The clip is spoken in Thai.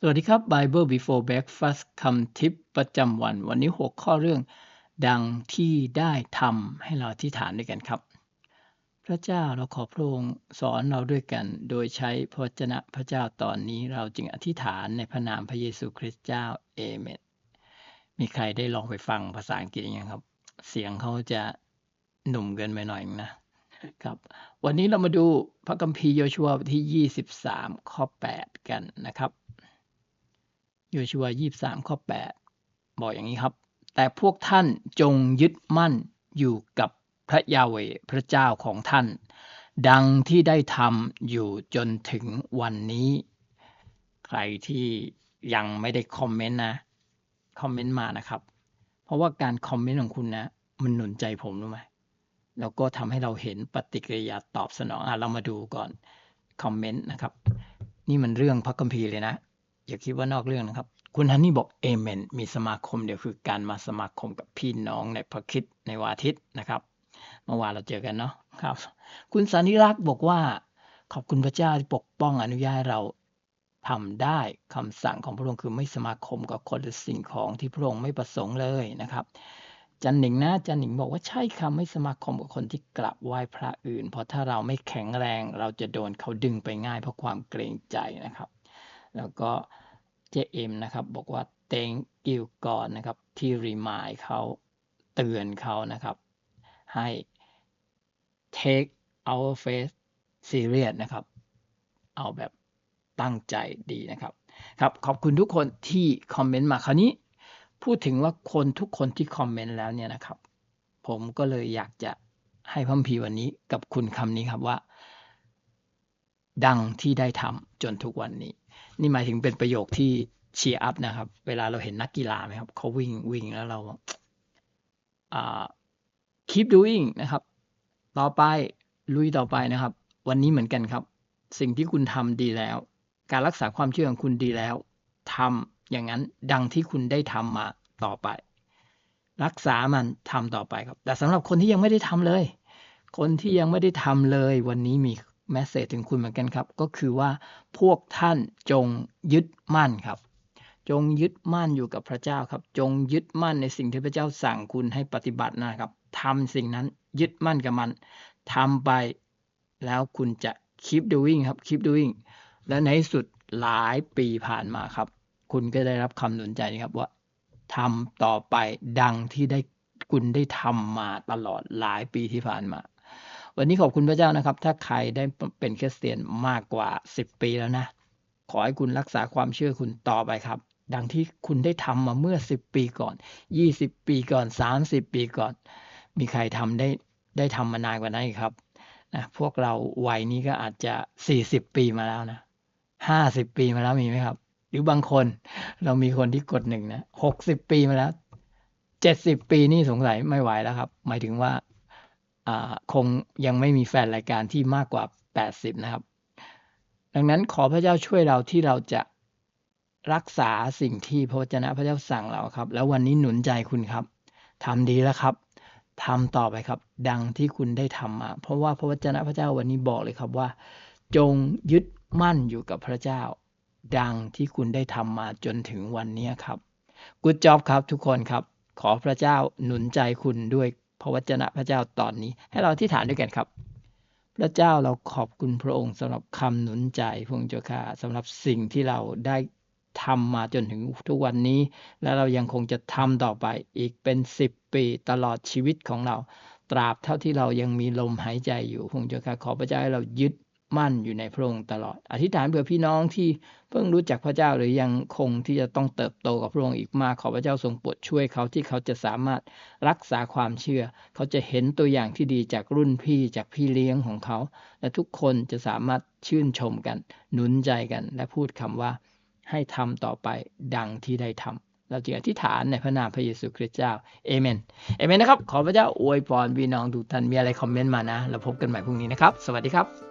สวัสดีครับ Bible Before Breakfast คำทิปประจำวัน วันนี้หัวข้อเรื่องดังที่ได้ทำให้เราอธิฐานด้วยกันครับ พระเจ้าเราขอพระองค์สอนเราด้วยกัน โดยใช้พระจนะพระเจ้าตอนนี้เราจึงอธิษฐานในพระนามพระเยซูคริสต์เจ้าเอเมนมีใครได้ลองไปฟังภาษาอังกฤษยังครับ เสียงเขาจะหนุ่มเกินไปหน่อยนะครับ วันนี้เรามาดูพระคัมภีร์โยชัวบทที่ 23 ข้อ 8 กันนะครับ โยชัว23ข้อ8บอกอย่างนี้ครับ แต่พวกท่านจงยึดมั่นอยู่กับพระยาเวพระเจ้าของท่าน ดังที่ได้ทำอยู่จนถึงวันนี้ ใครที่ยังไม่ได้คอมเมนต์นะ คอมเมนต์มานะครับ เพราะว่าการคอมเมนต์ของคุณนะ มันหนุนใจผมรู้ไหมแล้วก็ทำให้เราเห็นปฏิกิริยาตอบสนองอะเรามาดูก่อน คอมเมนต์นะครับ นี่มันเรื่องพระคัมภีร์เลยนะ อย่าคิดว่านอกเรื่องนะครับ คุณฮันนี่บอกเอเมนมีสมาคมเดียวคือการมาสมาคมกับพี่น้องในพระคิดในวาทิตนะครับเมื่อวานเราเจอกันเนาะครับ คุณสันนิรักษ์บอกว่า ขอบคุณพระเจ้าที่ปกป้องอนุญาตให้เราทำได้คำสั่งของพระองค์คือไม่สมาคมกับคนหรือสิ่งของที่พระองค์ไม่ประสงค์เลยนะครับ จันหนิงนะจันหนิงบอกว่าใช่ค่ะไม่สมาคมกับคนที่กลับไหว้พระอื่น เพราะถ้าเราไม่แข็งแรงเราจะโดนเขาดึงไปง่ายเพราะความเกรงใจนะครับ แล้วก็เจเอ็มนะครับบอกว่าเตงกิวก่อนนะครับที่รีมายเขาเตือนเขานะครับ ให้ take our faith serious นะครับ เอาแบบตั้งใจดีนะครับ ครับ ขอบคุณทุกคนที่คอมเมนต์มาคราวนี้ พูดถึงว่าคนทุกคนที่คอมเมนต์แล้วเนี่ยนะครับ ผมก็เลยอยากจะให้พัมพีวันนี้กับคุณคำนี้ครับว่า ดังที่ได้ทำจนทุกวันนี้ นี่หมายถึงเป็นประโยคที่เชียร์อัพนะครับ เวลาเราเห็นนักกีฬาไหมครับเขาวิ่งวิ่งแล้วเราอ่า keep doing นะครับ ต่อไปลุยต่อไปนะครับ วันนี้เหมือนกันครับ สิ่งที่คุณทำดีแล้ว การรักษาความเชื่อของคุณดีแล้วทำอย่างนั้นดังที่คุณได้ทำมาต่อไป รักษามันทำต่อไปครับ แต่สำหรับคนที่ยังไม่ได้ทำเลย คนที่ยังไม่ได้ทำเลย วันนี้มี แมสเซจถึงคุณเหมือนกันครับ ก็คือว่าพวกท่านจงยึดมั่นครับ จงยึดมั่นอยู่กับพระเจ้าครับ จงยึดมั่นในสิ่งที่พระเจ้าสั่งคุณให้ปฏิบัตินะครับทำสิ่งนั้นยึดมั่นกับมันทำไปแล้วคุณจะ keep doing ครับ keep doing และในที่สุดหลายปีผ่านมาครับ คุณก็ได้รับคำหนุนใจนะครับว่าทำต่อไปดังที่ได้คุณได้ทำมาตลอดหลายปีที่ผ่านมา วันนี้ขอบคุณพระเจ้านะครับ ถ้าใครได้เป็นคริสเตียนมากกว่า 10 ปีแล้วนะ ขอให้คุณรักษาความเชื่อคุณต่อไปครับ ดังที่คุณได้ทำมาเมื่อ 10 ปีก่อน 20 ปีก่อน 30 ปีก่อน มีใครทำได้ได้ทำมานานกว่านั้นครับนะพวกเราวัยนี้ก็อาจจะ 40 ปีมาแล้วนะ50 ปีมาแล้วมีไหมครับ หรือบางคนเรามีคนที่กดหนึ่งนะ60 ปีมาแล้ว 70 ปีนี่สงสัยไม่ไหวแล้วครับ หมายถึงว่า คงยังไม่มีแฟนรายการที่มากกว่า 80 นะครับ ดังนั้นขอพระเจ้าช่วยเราที่เราจะรักษาสิ่งที่พระวจนะพระเจ้าสั่งเราครับ แล้ววันนี้หนุนใจคุณครับทำดีแล้วครับทำต่อไปครับ ดังที่คุณได้ทำมา เพราะว่าพระวจนะพระเจ้าวันนี้บอกเลยครับว่า จงยึดมั่นอยู่กับพระเจ้า ดังที่คุณได้ทำมาจนถึงวันนี้ครับกูจอบครับทุกคนครับ ขอพระเจ้าหนุนใจคุณด้วย พระวจนะพระเจ้าตอนนี้ ให้เราที่ฐานด้วยกันครับ พระเจ้าเราขอบคุณพระองค์สำหรับคำหนุนใจพระองค์เจ้าค่ะสำหรับสิ่งที่เราได้ทำมาจนถึงทุกวันนี้ และเรายังคงจะทำต่อไปอีกเป็นสิบปีตลอดชีวิตของเรา ตราบเท่าที่เรายังมีลมหายใจอยู่พระองค์เจ้าค่ะขอพระเจ้าให้เรายึด มั่นอยู่ในพระองค์ตลอด อธิษฐานเผื่อพี่น้องที่เพิ่งรู้จักพระเจ้าหรือยังคงที่จะต้องเติบโตกับพระองค์อีกมากขอพระเจ้าทรงโปรดช่วยเขาที่เขาจะสามารถรักษาความเชื่อ เขาจะเห็นตัวอย่างที่ดีจากรุ่นพี่จากพี่เลี้ยงของเขา และทุกคนจะสามารถชื่นชมกัน หนุนใจกัน และพูดคำว่า ให้ทำต่อไปดังที่ได้ทำเราจึงอธิษฐานในพระนามพระเยซูคริสต์เจ้า เอเมน เอเมนนะครับ ขอพระเจ้าอวยพรพี่น้องทุกท่าน มีอะไรคอมเมนต์มานะ เราพบกันใหม่พรุ่งนี้นะครับ สวัสดีครับ